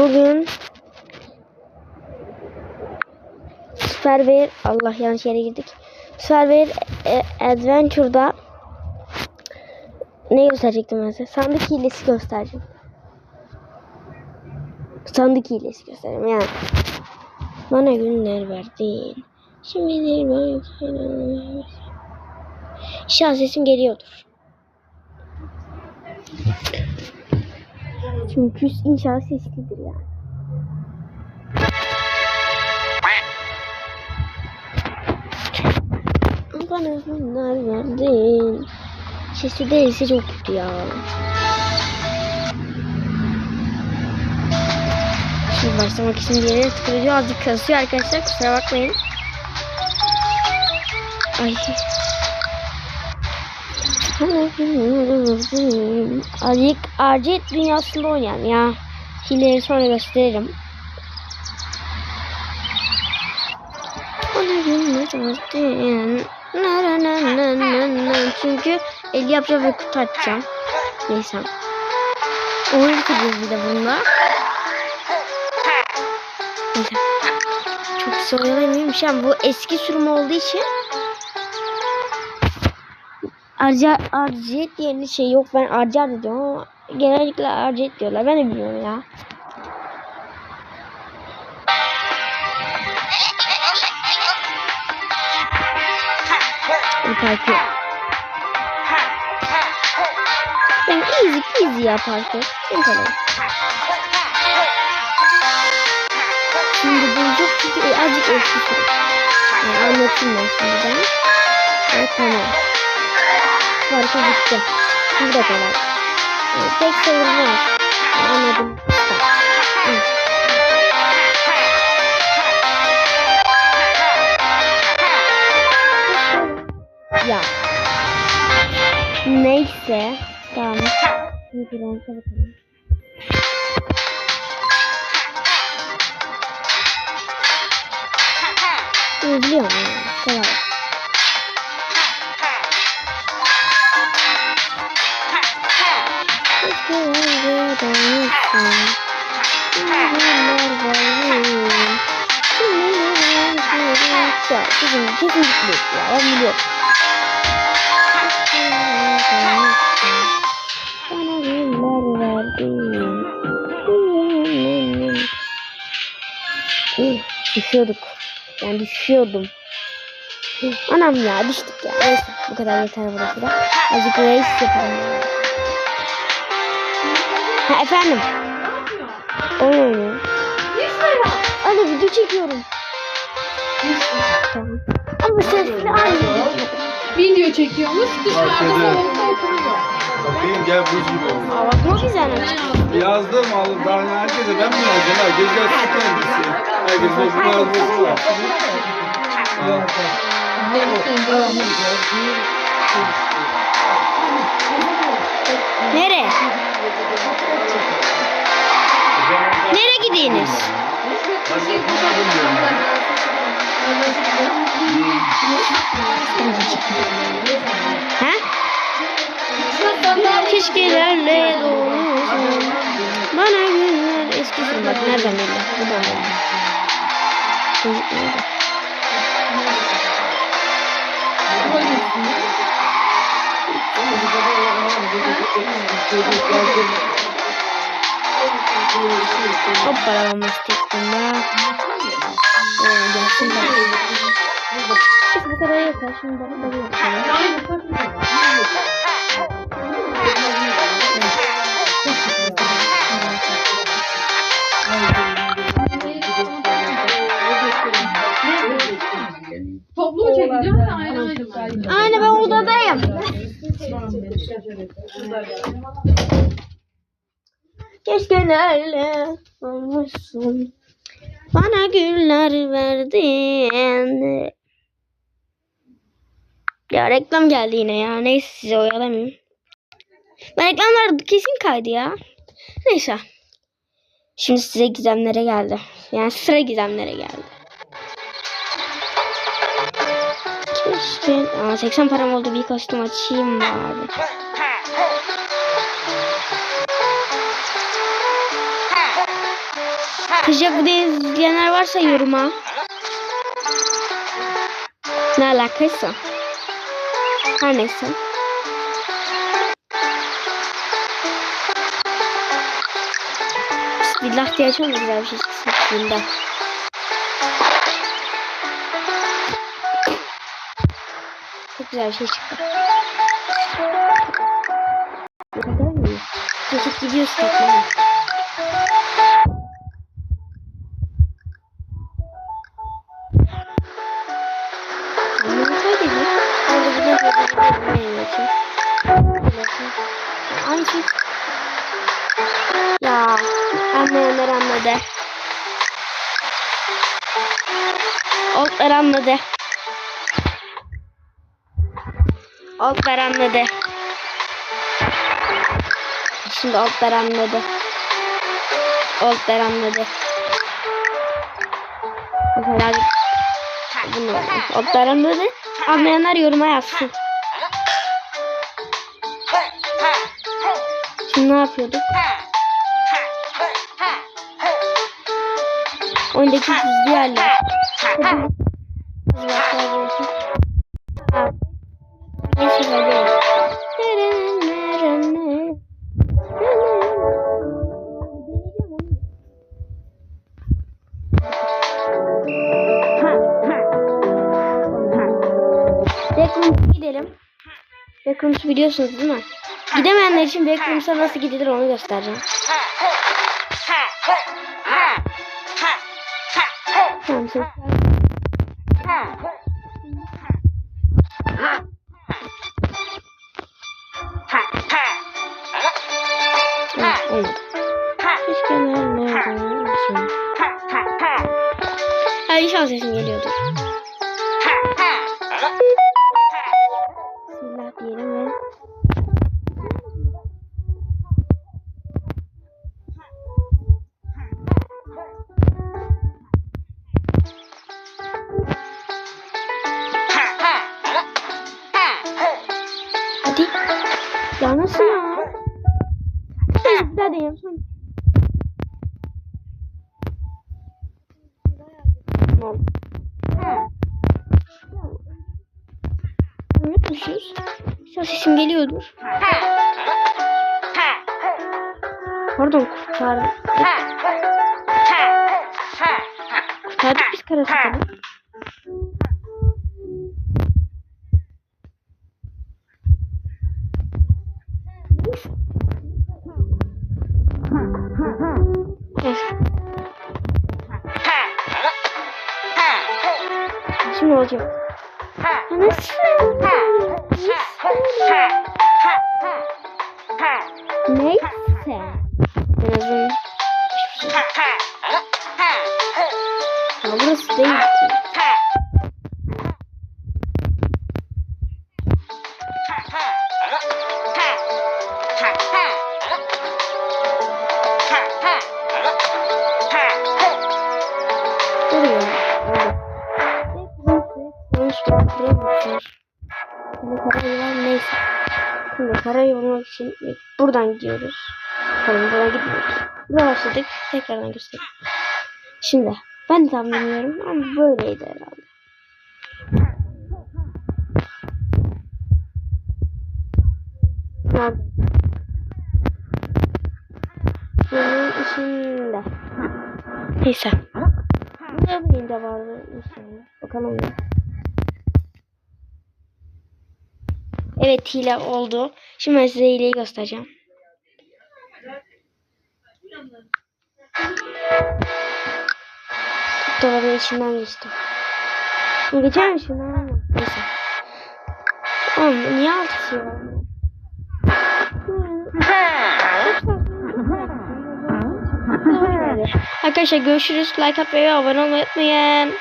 Bugün Super Bear Allah yanlış yere girdik. Super Bear e, Adventure'da ne gösterecektim ben size? Sandık hilesi göstereceğim. Sandık hilesi göstereceğim yani. Bana günler verdin. Şimdi değil bana İnşallah sesim geliyordur. Çünkü inşallah seslidir yani. Bana günler verdin. Sesi değilse çok kötü ya. Şimdi başlamak için bir yere tıkılıyor. Azıcık kasıyor arkadaşlar. Kusura bakmayın. Ay. Azıcık Arcet dünyasında oynayan ya. Hileyi sonra gösteririm. Çünkü el yapacağım ve kutu açacağım. Neyse. Oyun bir de bunda. Neyse. Çok söylemeyeyim ama bu eski sürüm olduğu için Arcet diye bir şey yok. Ben Arcar diyorum ama genellikle Arcet diyorlar. Ben de bilmiyorum ya. Bir. Ben easy peasy ya parkur. En kolay. Şimdi bu çok çünkü azıcık eski. Yani anlatayım ben şimdi ben. Evet tamam. Harika. Şimdi de kolay. Yani tek sayılmaz. Anladım. Hı. Ya. Neyse. Tamam. Şimdi renk bakalım. Biliyorum. Kolay. Ya kesin kesin gitmiyor ya ben biliyorum. Bana yıllar verdin. Düşüyorduk. Yani düşüyordum. Anam ya düştük ya. Neyse bu kadar yeter burası da. Azıcık race yapalım. Ha efendim. Oyun oynuyorum. Anne video çekiyorum. Tamam. Ama sesli aynı video. Çekiyormuş dışarıda Bahçede. salonda oturuyor. Bakayım gel buz gibi oldu. Aa bak ne güzel açık. Yazdım aldım. Ben herkese ben mi yazacağım? Herkes yazsın kendisi. Herkes başına yazması var. Ha. Nere? Nere gidiyorsunuz? Ha? Keşkelerle dolmuşum. Bana günler eski film. Bak nereden belli? Buradan belli. Çocuk nerede? Hoppala ben mastikimde. Oo, gelsin. Biz bu kadar yeter. Şimdi bana da yapalım. Keşkelerle olmuşsun. Bana güller verdin. Ya reklam geldi yine ya. Neyse size oyalamayayım. Ben reklamlar kesin kaydı ya. Neyse. Şimdi size gizemlere geldi. Yani sıra gizemlere geldi. Keşke... Aa, 80 param oldu bir kostüm açayım bari. Kıcak diye izleyenler varsa yoruma. Ne alakaysa. Her neyse. Bismillah diye çok güzel bir şey çıksın. Çok güzel bir şey çıktı. Ne kadar iyi. Şey. Ya anlayanlar anladı. Oltlar anladı. Oltlar anladı. Şimdi oltlar anladı. Oltlar anladı. Bunu oltlar anladı. Anlayanlar yoruma yazsın. Şimdi ne yapıyorduk? Oyundaki gizli yerler. Backrooms'a gidelim. Backrooms'u biliyorsunuz değil mi? Gidemeyenler için Backrooms'a nasıl gidilir onu göstereceğim. Tamam ses. Ha inşallah sesim geliyordur. Yapmışız? Şu sesim geliyordur. Pardon kurtardık. Kurtardık biz kara sakalı. Neyse. Şimdi olacak. Nasıl? Neyse. En azından ya burası değil Şimdi karayolu için buradan gidiyoruz. Pardon buradan gitmiyoruz. Buraya başladık. Tekrardan göstereyim. Şimdi ben de tam bilmiyorum ama böyleydi herhalde. Nerede? Bunun içinde. Neyse. Burada da yine vardı. Neyse. Bakalım. Evet hile oldu. Şimdi ben size hileyi göstereceğim. Dolabın içinden geçtim. Geçer misin? Ha, Neyse. Oğlum niye altı şey var? Arkadaşlar görüşürüz. Like atmayı ve abone olmayı unutmayın.